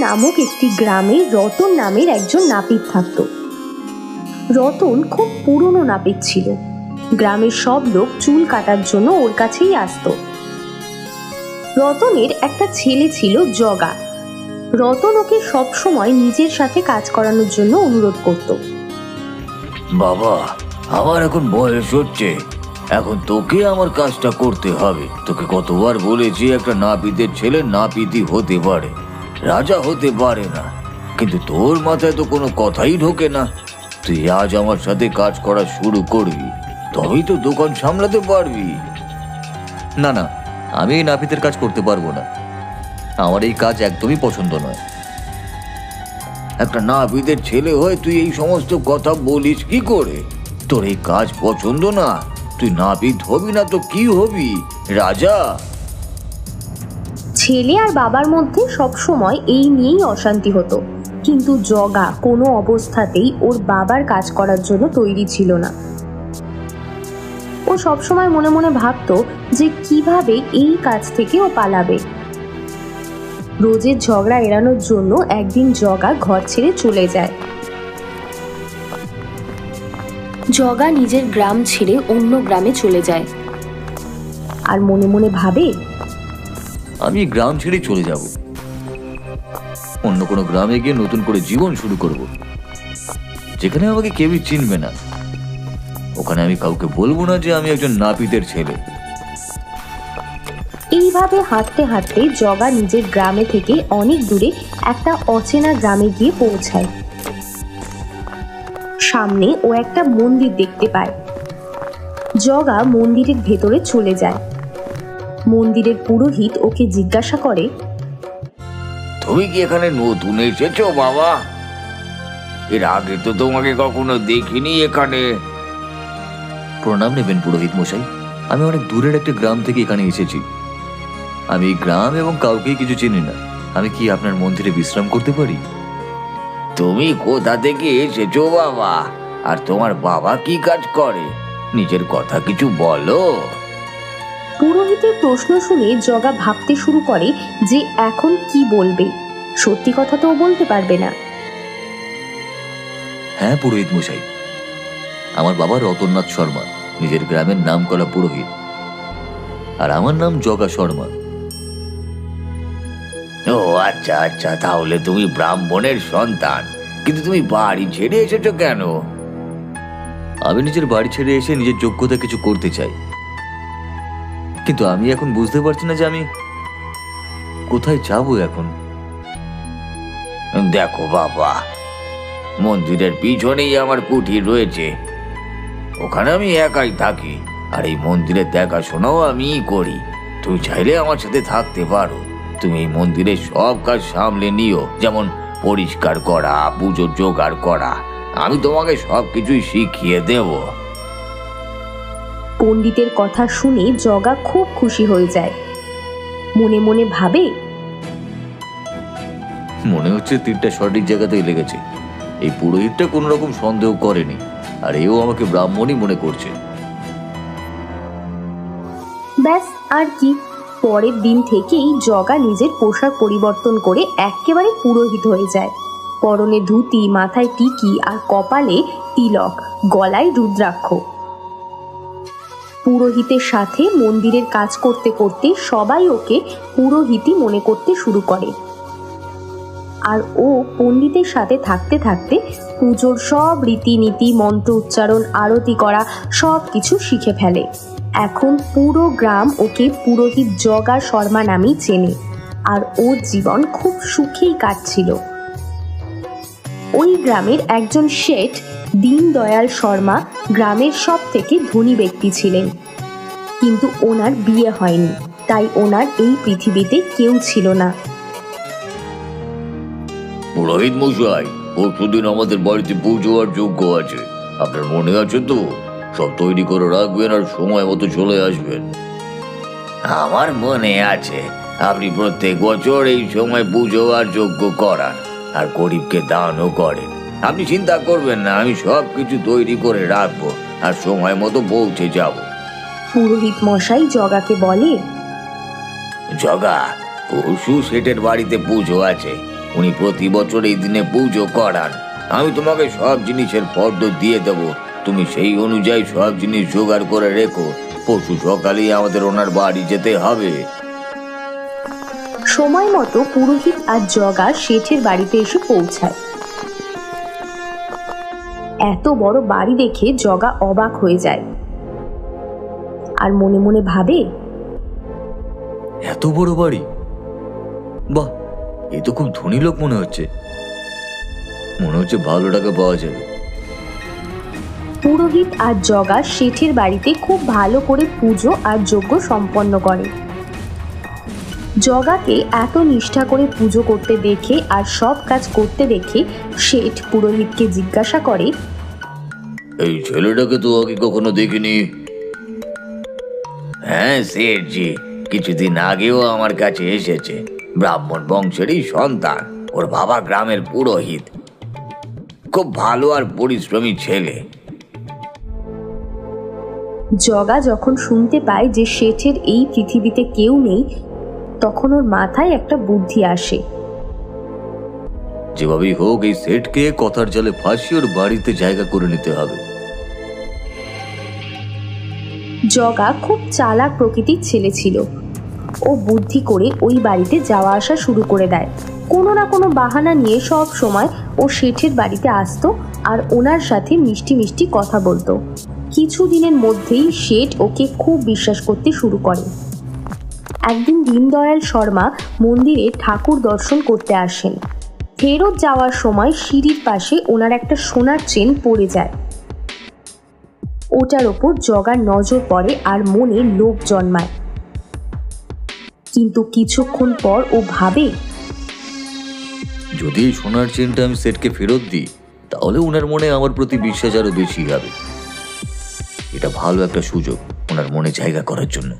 নামক একটি গ্রামে রতন নামের একজন নাপিত থাকত। রতন খুব পুরনো নাপিত ছিল। গ্রামের সব লোক চুল কাটার জন্য ওর কাছেই আসতো। রতনের একটা ছেলে ছিল জগা। রতন ওকে সবসময় নিজের সাথে কাজ করানোর জন্য অনুরোধ করত। বাবা, আমার এখন বয়স হচ্ছে। এখন তোকে আমার কাজটা করতে হবে। তোকে কতবার বলেছি একটা নাপিতের ছেলে নাপিতই হতে পারে। রাজা হতে পারে না। কিন্তু তোর মাথায় তো কোনো কথাই ঢোকে না। তুই আজ আমার সাথে কাজ করা শুরু করবি, তবেই তো দোকান সামলাতে পারবি। না না, আমি এই নাপিতের কাজ করতে পারব না। আমার এই কাজ একদমই পছন্দ নয়। একটা নাপিতের ছেলে হয়ে তুই এই সমস্ত কথা বলিস কি করে? তোর এই কাজ পছন্দ না? তুই নাপিত হবি না তো কি হবি? রাজা ছেলে আর বাবার মধ্যে সবসময় এই নিয়েই অশান্তি হতো। কিন্তু জগা কোনো অবস্থাতেই ওর বাবার কাজ করার জন্য তৈরি ছিল না। ও সবসময় মনে মনে ভাবতো যে কীভাবে এই কাজ থেকে ও পালাবে। রোজের ঝগড়া এড়ানোর জন্য একদিন জগা ঘর ছেড়ে চলে যায়। জগা নিজের গ্রাম ছেড়ে অন্য গ্রামে চলে যায়। আর মনে মনে ভাবে আমি গ্রাম ছেড়ে চলে যাব। অন্য কোনো গ্রামে গিয়ে নতুন করে জীবন শুরু করব। যেখানে আমাকে কেউই চিনবে না। ওখানে আমি কাউকে বলব না যে আমি একজন নাপিতের ছেলে। এইভাবে হাঁটতে হাঁটতে জগা নিজের গ্রামে থেকে অনেক দূরে একটা অচেনা গ্রামে গিয়ে পৌঁছায়। সামনে ও একটা মন্দির দেখতে পায়। জগা মন্দিরের ভেতরে চলে যায়। মন্দিরের পুরোহিত ওকে জিজ্ঞাসা করে তুমি কি এখানে নতুন এসেছ বাবা? এর আগে তো তোমাকে কখনো দেখিনি এখানে। প্রণাম নেবেন পুরোহিত মশাই। আমি অনেক দূরের একটা গ্রাম থেকে এখানে এসেছি। আমি গ্রাম এবং কাউকেই কিছু চিনি না। আমি কি আপনার মন্দিরে বিশ্রাম করতে পারি? তুমি কোথা থেকে এসেছ বাবা? আর তোমার বাবা কি কাজ করে? নিজের কথা কিছু বলো। পুরোহিতের প্রশ্ন শুনে জগা ভাবতে শুরু করে যে এখন কি বলবে। সত্যি কথা তো ও বলতে পারবে না। হ্যাঁ পুরোহিত মশাই। আমার বাবা রতননাথ শর্মা নিজের গ্রামের নাম করা পুরোহিত। আর আমার নাম জগা শর্মা। ও আচ্ছা আচ্ছা তাহলে তুমি ব্রাহ্মণের সন্তান। কিন্তু তুমি বাড়ি ছেড়ে এসেছ কেন? আমি নিজের বাড়ি ছেড়ে এসে নিজের যোগ্যতা কিছু করতে চাই। কিন্তু আমি এখন বুঝতে পারছি না যে আমি কোথায় যাব এখন। দেখো বাবা, মন্দিরের পিছনেই আমার কুঠির রয়েছে। ওখানে আমি একাই থাকি, আর এই মন্দিরের দেখাশোনাও আমিই করি। তুমি চাইলে আমার সাথে থাকতে পারো। তুমি এই মন্দিরের সব কাজ সামলে নিও, যেমন পরিষ্কার করা পুজো জোগাড় করা। আমি তোমাকে সব কিছুই শিখিয়ে দেবো। পণ্ডিতের কথা শুনে জগা খুব খুশি হয়ে যায়। মনে মনে ভাবে মনে হচ্ছে তীরটা সঠিক জায়গাতেই লেগেছে। এই পুরোহিতটা কোনো রকম সন্দেহ করেনি আর এও আমাকে ব্রাহ্মণই মনে করছে। ব্যাস আর কি। পরের দিন থেকেই জগা নিজের পোশাক পরিবর্তন করে একেবারে পুরোহিত হয়ে যায়। পরনে ধুতি মাথায় টিকি আর কপালে তিলক গলায় রুদ্রাক্ষ। পুরোহিতের সাথে মন্দিরের কাজ করতে করতে সবাই ওকে পুরোহিতই মনে করতে শুরু করে। আর ও পণ্ডিতের সাথে থাকতে থাকতে পুজোর সব রীতিনীতি, মন্ত্র উচ্চারণ, আরতি করা সব কিছু শিখে ফেলে। এখন পুরো গ্রাম ওকে পুরোহিত জগা শর্মা নামেই চেনে আর ওর জীবন খুব সুখেই কাটছিল। ওই গ্রামের একজন শেঠ, দীনদয়াল শর্মা, গ্রামের সব থেকে ধনী ব্যক্তি ছিলেন। কিন্তু ওনার বিয়ে হয়নি তাই ওনার এই পৃথিবীতে কেউ ছিল না। পুরোহিত মশাই পরশুদিন আমাদের বাড়িতে পুজো আর যোগ্য আছে। আপনার মনে আছে তো? সব তৈরি করে রাখবেন আর সময় মতো চলে আসবেন। আমার মনে আছে আপনি প্রত্যেক বছর এই সময় পুজো আর যজ্ঞ করান আর গরিবকে দানও করেন। আপনি চিন্তা করবেন না আমি সব কিছু তৈরি করে রাখব। আর সময় মতো পৌঁছে যাব। পুরোহিত মশাই জগাকে বলে জগা পরশু সেটের বাড়িতে পুজো আছে। উনি প্রতি বছর এই দিনে পুজো করান। আমি তোমাকে সব জিনিসের ফর্দ দিয়ে দেব। তুমি সেই অনুযায়ী সব জিনিস জোগাড় করে রেখো। পরশু সকালেই আমাদের ওনার বাড়ি যেতে হবে। সময় মতো পুরোহিত আর জগা শেঠের বাড়িতে এসে পৌঁছায়। এত বড় বাড়ি দেখে জগা অবাক হয়ে যায়। আর মনে মনে ভাবে এত বড় বাড়ি? বাহ এ তো খুব ধনী লোক মনে হচ্ছে। মনে হচ্ছে ভালো টাকা পাওয়া যাবে পুরোহিত আর জগা শেঠের বাড়িতে খুব ভালো করে পুজো আর যজ্ঞ সম্পন্ন করে। জগাকে এত নিষ্ঠা করে পুজো করতে দেখে আর সব কাজ করতে দেখে শেঠ পুরোহিতকে জিজ্ঞাসা করে এই ছেলেটাকে তো আগে কখনো দেখিনি। হ্যাঁ শেঠজি কিছুদিন আগেও আমার কাছে এসেছে। ব্রাহ্মণ বংশেরই সন্তান ওর বাবা গ্রামের পুরোহিত। খুব ভালো আর পরিশ্রমী ছেলে। জগা যখন শুনতে পায় যে শেঠের এই পৃথিবীতে কেউ নেই তখন ওর মাথায় একটা বুদ্ধি আসে। যেভাবেই হোক এই সেটকে কথার জলে ফাঁসিয়ে ওর বাড়িতে জায়গা করে নিতে হবে। জগা খুব চালাক প্রকৃতির ছেলে ছিল। ও বুদ্ধি করে ওই বাড়িতে যাওয়া আসা শুরু করে দেয়। কোনো না কোনো বাহানা নিয়ে সব সময় ও শেঠের বাড়িতে আসতো আর ওনার সাথে মিষ্টি মিষ্টি কথা বলতো। কিছু দিনের মধ্যেই শেঠ ওকে খুব বিশ্বাস করতে শুরু করে। একদিন দীনদয়াল শর্মা মন্দিরে ঠাকুর দর্শন করতে আসেন। ফেরত যাওয়ার সময় সিঁড়ির পাশে ওনার একটা সোনার চেন পড়ে যায়। ওটার ওপর জগার নজর পড়ে আর মনে লোভ জন্মায়। কিন্তু কিছুক্ষণ পর ও ভাবে, যদি সোনার চেনটা আমি সেটকে ফেরত দিই, তাহলে ওনার মনে আমার প্রতি বিশ্বাস আরও বেশি হবে। এটা ভালো একটা সুযোগ, ওনার মনে জায়গা করার জন্য।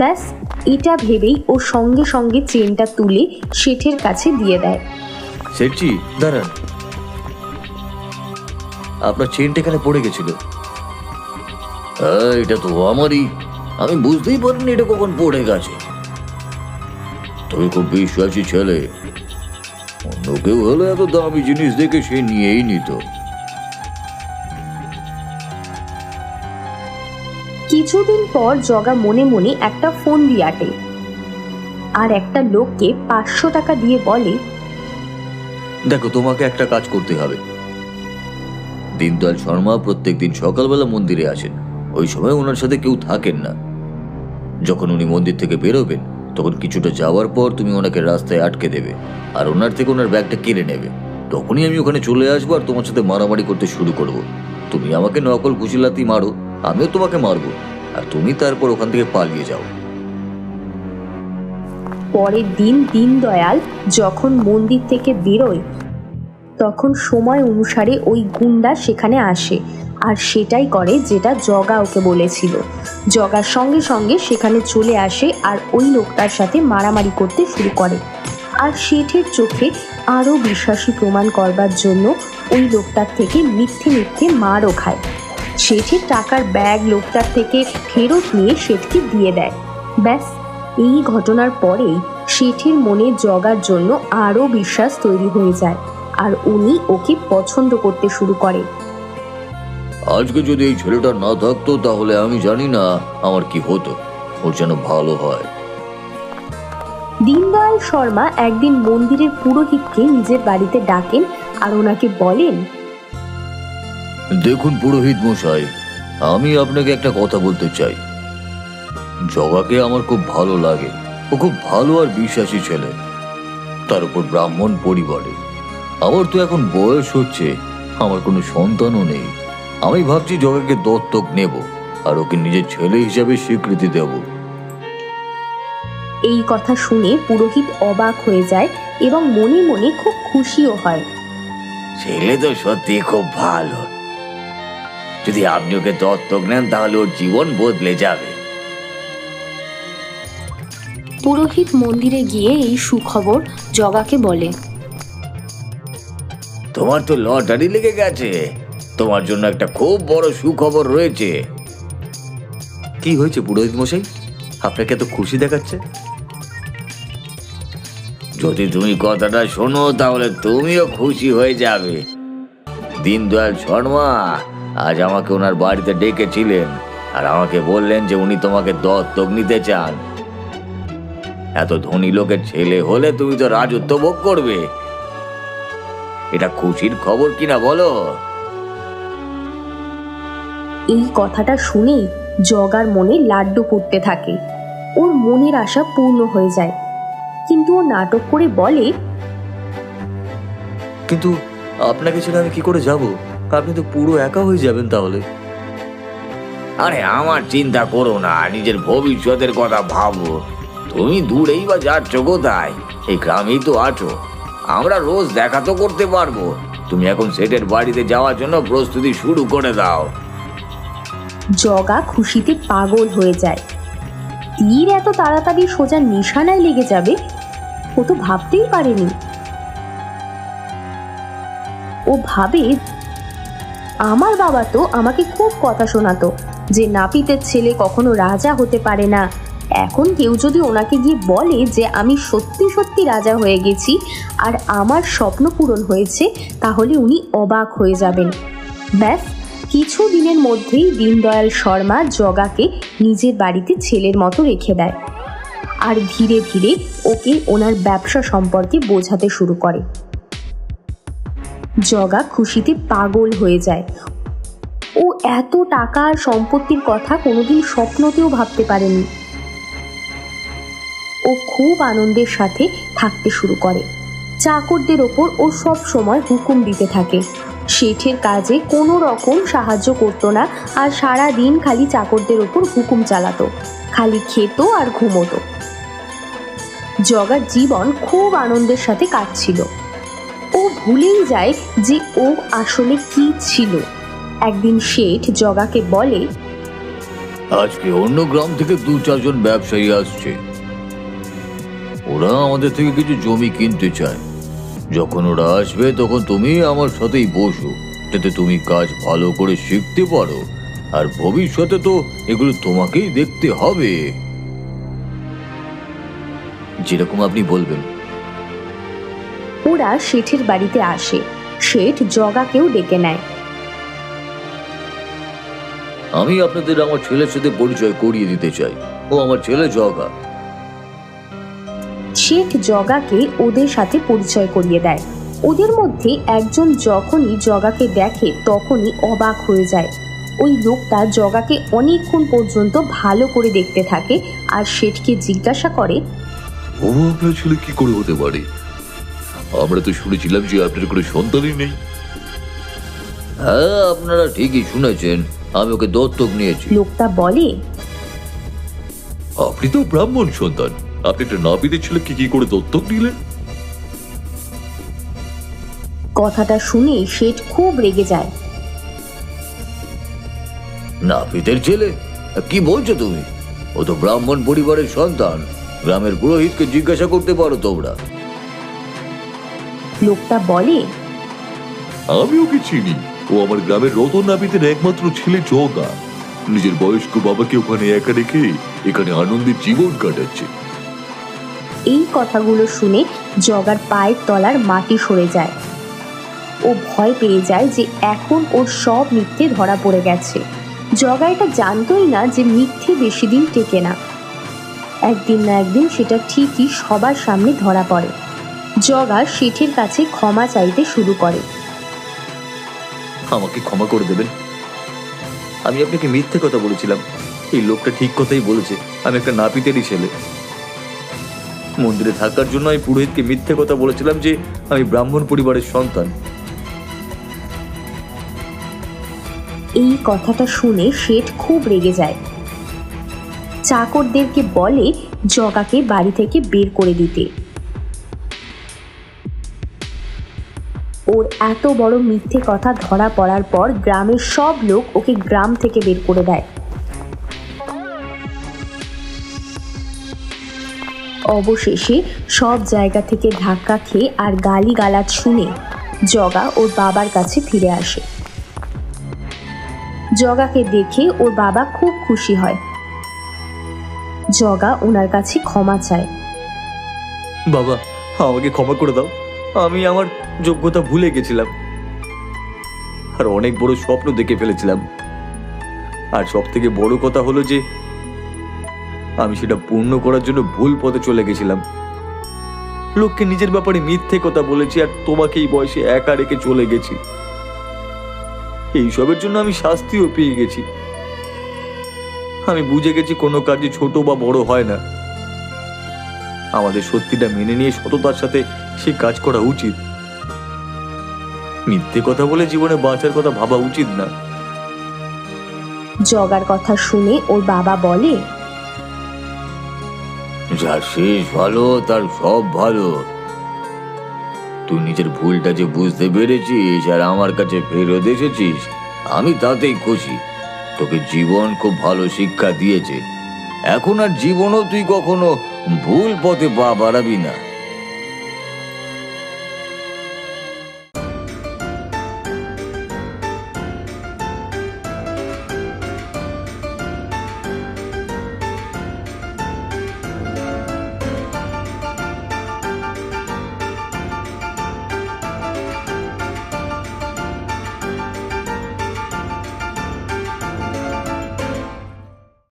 ব্যাস, এটা ভেবেই ও সঙ্গে সঙ্গে চেনটা তুলে শেঠের কাছে দিয়ে দেয়। সেটজি দাঁড়ান। আপনার চেনটা এখানে পড়ে গেছিল। এটা তো আমারই। আমি বুঝতেই পারিনি এটা কখন পড়ে গেছে। তুমি খুব বিশ্বাসী ছেলে। অন্য কেউ হলে এত দামি জিনিস দেখে সে নিয়েই নিত। কিছুদিন পর জগা মনে মনে একটা ফোন দিয়ে আটে। আর একটা লোককে পাঁচশো টাকা দিয়ে বলে, দেখো, তোমাকে একটা কাজ করতে হবে। দীনদয়াল শর্মা প্রত্যেকদিন সকালবেলা মন্দিরে আসেন। ওই সময় ওনার সাথে কেউ থাকেন না। যখন উনি মন্দির থেকে বেরোবেন, তখন কিছুটা যাওয়ার পর তুমি ওনাকে রাস্তায় আটকে দেবে আর ওনার থেকে ওনার ব্যাগটা কেড়ে নেবে। তখনই আমি ওখানে চলে আসব আর তোমার সাথে মারামারি করতে শুরু করব। তুমি আমাকে নকল কুচিলাতি মারো। আমিও তোমাকে মারবো, আর তুমি তারপর ওখান থেকে পালিয়ে যাও। পরের দিন দীনদয়াল যখন মন্দির থেকে বেরোয়, তখন সময় অনুসারে ওই গুন্ডা সেখানে আসে, আর সেটাই করে যেটা জগা ওকে বলেছিল। জগার সঙ্গে সঙ্গে সেখানে চলে আসে আর ওই লোকটার সাথে মারামারি করতে শুরু করে। আর শেঠের চোখে আরও বিশ্বাসী প্রমাণ করবার জন্য ওই লোকটার থেকে মিথ্যে মিথ্যে মারও খায়। শেঠের টাকার ব্যাগ লোকটার থেকে ফেরত নিয়ে শেঠকে দিয়ে দেয়। ব্যাস এই ঘটনার পরেই শেঠের মনে জগার জন্য আরও বিশ্বাস তৈরি হয়ে যায় আর উনি ওকে পছন্দ করতে শুরু করে আজকে যদি এই ছেলেটা না থাকতো তাহলে আমি জানি না আমার কি হতো। ওর যেন ভালো হয়। দীনদয়াল শর্মা একদিন মন্দিরের পুরোহিতকে নিজের বাড়িতে ডাকেন আর ওনাকে বলেন দেখুন পুরোহিত মশাই আমি আপনাকে একটা কথা বলতে চাই। জগাকে আমার খুব ভালো লাগে। ও খুব ভালো আর বিশ্বাসী ছেলে। তার উপর ব্রাহ্মণ পরিবারে। আমার তো এখন বয়স হচ্ছে আমার কোনো সন্তানও নেই। আমি ভাবছি জগাকে দত্তক নেব আর ওকে নিজের ছেলে হিসাবে স্বীকৃতি দেব। এই কথা শুনে পুরোহিত অবাক হয়ে যায় এবং মনে মনে খুব খুশিও হয়। ছেলে তো সত্যি খুব ভালো। যদি আপনি ওকে দত্তক নেন তাহলে ওর জীবন বদলে যাবে। পুরোহিত মন্দিরে গিয়ে এই সুখবর জগাকে বলে। তোমার তো লটারি লেগে গেছে। তোমার জন্য একটা খুব বড় সুখবর রয়েছে। কি হয়েছে পুরোহিত মশাই? আপনাকে তো খুশি দেখাচ্ছে? যদি তুমি কথাটা শোনো তাহলে তুমিও খুশি হয়ে যাবে। দীনদয়াল শর্মা আজ আমাকে ওনার বাড়িতে ডেকেছিলেন আর আমাকে বললেন যে উনি তোমাকে দত্তক নিতে চান। এত ধনী লোকের ছেলে হলে তুমি তো রাজত্ব ভোগ করবে। এটা খুশির খবর কিনা বলো? এই কথাটা শুনে জগার মনে লাড্ডু ফুটতে থাকে। ওর মনের আশা পূর্ণ হয়ে যায়। কিন্তু ও নাটক করে বলে কিন্তু আপনাকে ছেড়ে আমি কি করে যাব? আপনি তো পুরো একা হয়ে যাবেন তাহলে। আরে আমার চিন্তা করো না নিজের ভবিষ্যতের কথা ভাবো। তুমি দূরেই বা যাচ্ছ কোথায়? এই গ্রামেই তো আছো। আমরা রোজ দেখা তো করতে পারব। তুমি এখন সেটের বাড়িতে যাওয়ার জন্য প্রস্তুতি শুরু করে দাও। জগা খুশিতে পাগল হয়ে যায়। তীর এত তাড়াতাড়ি সোজা নিশানায় লেগে যাবে? ও তো ভাবতেই পারেনি। ও ভাবে আমার বাবা তো আমাকে খুব কথা শোনাতো যে নাপিতের ছেলে কখনো রাজা হতে পারে না। এখন কেউ যদি ওনাকে গিয়ে বলে যে আমি সত্যি সত্যি রাজা হয়ে গেছি আর আমার স্বপ্ন পূরণ হয়েছে, তাহলে উনি অবাক হয়ে যাবেন। ব্যাস, কিছু দিনের মধ্যেই দীনদয়াল শর্মা জগাকে নিজের বাড়িতে ছেলের মতো রেখে দেয় আর ধীরে ধীরে ওকে ওনার ব্যবসা সম্পর্কে বোঝাতে শুরু করে। জগা খুশিতে পাগল হয়ে যায়। ও এত টাকা আর সম্পত্তির কথা কোনোদিন স্বপ্নতেও ভাবতে পারেনি। ও খুব আনন্দের সাথে থাকতে শুরু করে। চাকরদের ওপর ও সব সময় হুকুম দিতে থাকে। শেঠের কাজে কোনো রকম সাহায্য করতো না আর সারা দিন খালি চাকরদের ওপর হুকুম চালাতো। খালি খেত আর ঘুমোতো। জগার জীবন খুব আনন্দের সাথে কাটছিল। ও ভুলেই যায় যে ও আসলে কি ছিল। একদিন শেঠ জগাকে বলে, আজকে অন্য গ্রাম থেকে দু চারজন ব্যবসায়ী আসছে। ওরা আমাদের থেকে কিছু জমি কিনতে চায়। যখন ওরা আসবে, তখন তুমি আমার সাথেই বসো। যাতে তুমি কাজ ভালো করে শিখতে পারো। আর ভবিষ্যতে তো এগুলো তোমাকেই দেখতে হবে। যেরকম আপনি বলবেন। ওরা শেঠের বাড়িতে আসে। শেঠ জগাকেও ডেকে নেয়। আমি আপনাদের আমার ছেলের সাথে পরিচয় করিয়ে দিতে চাই। ও আমার ছেলে জগা। শেখ জগাকে ওদের সাথে পরিচয় করিয়ে দেয়। ওদের মধ্যে একজন যখনই জগাকে দেখে তখনই অবাক হয়ে যায়। ওই লোকটা জগাকে অনেকক্ষণ পর্যন্ত ভালো করে দেখতে থাকে আর শেঠকে জিজ্ঞাসা করে ও আপনার ছেলে কি করে হতে পারে? আমরা তো শুনেছিলাম যে আপনার কোনো সন্তানই নেই। হ্যাঁ আপনারা ঠিকই শুনেছেন। আমি ওকে দত্তক নিয়েছি। লোকটা বলে? আপনি তো ব্রাহ্মণ সন্তান। আপনি একটা নাপিতের ছেলেকে কি করে দত্তক নিলেন? কথাটা শুনে শেঠ খুব রেগে যায়। নাপিতের ছেলে? কি বলছো তুমি? ও তো ব্রাহ্মণ পরিবারের সন্তান। গ্রামের পুরোহিতকে জিজ্ঞাসা করতে পারো তোমরা। লোকটা বলে আমি ওকে চিনি? ও আমার গ্রামের রতন নাপিতের একমাত্র ছেলে জগা। নিজের বয়স্ক বাবাকে ওখানে একা রেখে এখানে আনন্দের জীবন কাটাচ্ছে। এই কথাগুলো শুনে জগার পায়ের তলার মাটি সরে যায়। ও ভয় পেয়ে যায় যে এখন ওর সব মিথ্যে ধরা পড়ে গেছে। জগা এটা জানতোই না যে মিথ্যে বেশি দিন টেকে না। একদিন না একদিন সেটা ঠিকই সবার সামনে ধরা পড়ে। জগা শেঠের কাছে ক্ষমা চাইতে শুরু করে। আমাকে ক্ষমা করে দেবেন। আমি আপনাকে মিথ্যে কথা বলেছিলাম। এই লোকটা ঠিক কথাই বলেছে। আমি একটা নাপিতেরই ছেলে। মন্দিরে থাকার জন্য আমি পুরোহিতকে মিথ্যে কথা বলেছিলাম যে আমি ব্রাহ্মণ পরিবারের সন্তান। এই কথাটা শুনে শেঠ খুব রেগে যায়। চাকরদেরকে বলে জগাকে বাড়ি থেকে বের করে দিতে। ওর এত বড় মিথ্যে কথা ধরা পড়ার পর গ্রামের সব লোক ওকে গ্রাম থেকে বের করে দেয়। অবশেষে সব জায়গা থেকে ধাক্কা খেয়ে আর গালি গালাজ শুনে জগা ওর বাবার কাছে ফিরে আসে। জগাকে দেখে ওর বাবা খুব খুশি হয়। জগা ওনার কাছে ক্ষমা চায়। বাবা, আমাকে ক্ষমা করে দাও। আমি আমার যোগ্যতা ভুলে গেছিলাম। আর অনেক বড় স্বপ্ন দেখে ফেলেছিলাম। আর সব থেকে বড় কথা হলো যে, আমি সেটা পূর্ণ করার জন্য ভুল পথে চলে গেছিলাম। লোককে নিজের ব্যাপারে মিথ্যে কথা বলেছি আর তোমাকে এই বয়সে একা রেখে চলে গেছি। এইসবের জন্য আমি শাস্তিও পেয়ে গেছি। আমি বুঝে গেছি কোনো কাজে ছোট বা বড় হয় না। আমাদের সত্যিটা মেনে নিয়ে সততার সাথে সে কাজ করা উচিত। মিথ্যে কথা বলে জীবনে বাঁচার কথা ভাবা উচিত না। জগার কথা শুনে ওর বাবা বলে যার শেষ ভালো তার সব ভালো। তুই নিজের ভুলটা যে বুঝতে পেরেছিস আর আমার কাছে ফেরত এসেছিস আমি তাতেই খুশি। তোকে জীবন খুব ভালো শিক্ষা দিয়েছে। এখন আর জীবনও তুই কখনো ভুল পথে পা বাড়াবি না।